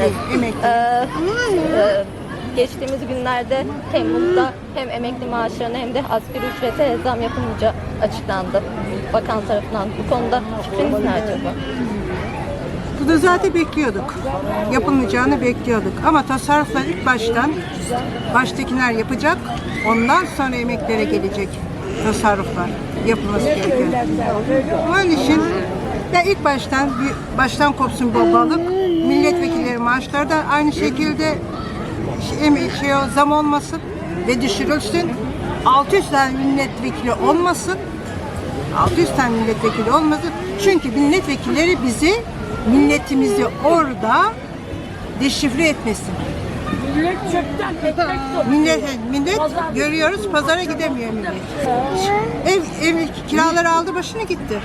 Emekli, emekli. Ee, e, geçtiğimiz günlerde Temmuz'da hem emekli maaşlarına hem de asgari ücrete zam yapılınca açıklandı bakan tarafından. Bu konuda fikriniz ne acaba? Bu da zaten bekliyorduk. Yapılmayacağını bekliyorduk. Ama tasarruflar ilk baştan baştakiler yapacak. Ondan sonra emeklere gelecek tasarruflar yapılması gereken. Onun için ya ilk baştan bir baştan kopsun bu balık. Milletvekilleri maaşları da aynı şekilde şey, zam olmasın ve düşürülsün. 600 tane milletvekili olmasın. 600 tane milletvekili olmasın. Çünkü milletvekilleri bizi, milletimizi orada deşifre etmesin. Millet çöpten ekmek. Millet, millet görüyoruz pazara gidemiyor millet. Ev, ev kiraları aldı başını gitti.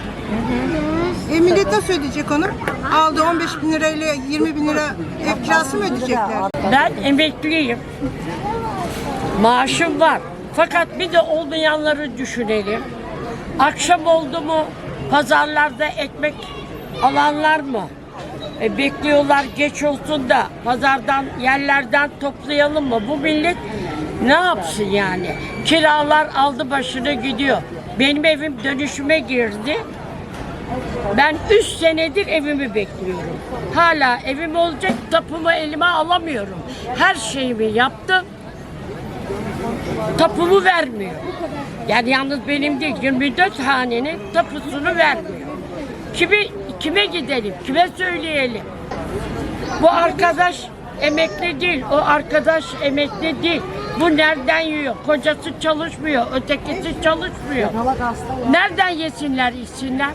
E millet nasıl ödeyecek onu? Aldı 15 bin lirayla 20 bin lira ev kirası mı ödeyecekler? Ben emekliyim. Maaşım var. Fakat bir de olmayanları düşünelim. Akşam oldu mu pazarlarda ekmek alanlar mı? E, bekliyorlar geç olsun da pazardan yerlerden toplayalım mı? Bu millet ne yapsın yani? Kiralar aldı başını gidiyor. Benim evim dönüşüme girdi. Ben 3 senedir evimi bekliyorum. Hala evim olacak, tapumu elime alamıyorum. Her şeyimi yaptım. Tapumu vermiyor. Yani yalnız benim değil, 24 hanenin tapusunu vermiyor. Kime, kime gidelim, kime söyleyelim? Bu arkadaş emekli değil, o arkadaş emekli değil. Bu nereden yiyor? Kocası çalışmıyor, ötekisi çalışmıyor. Nereden yesinler, içsinler?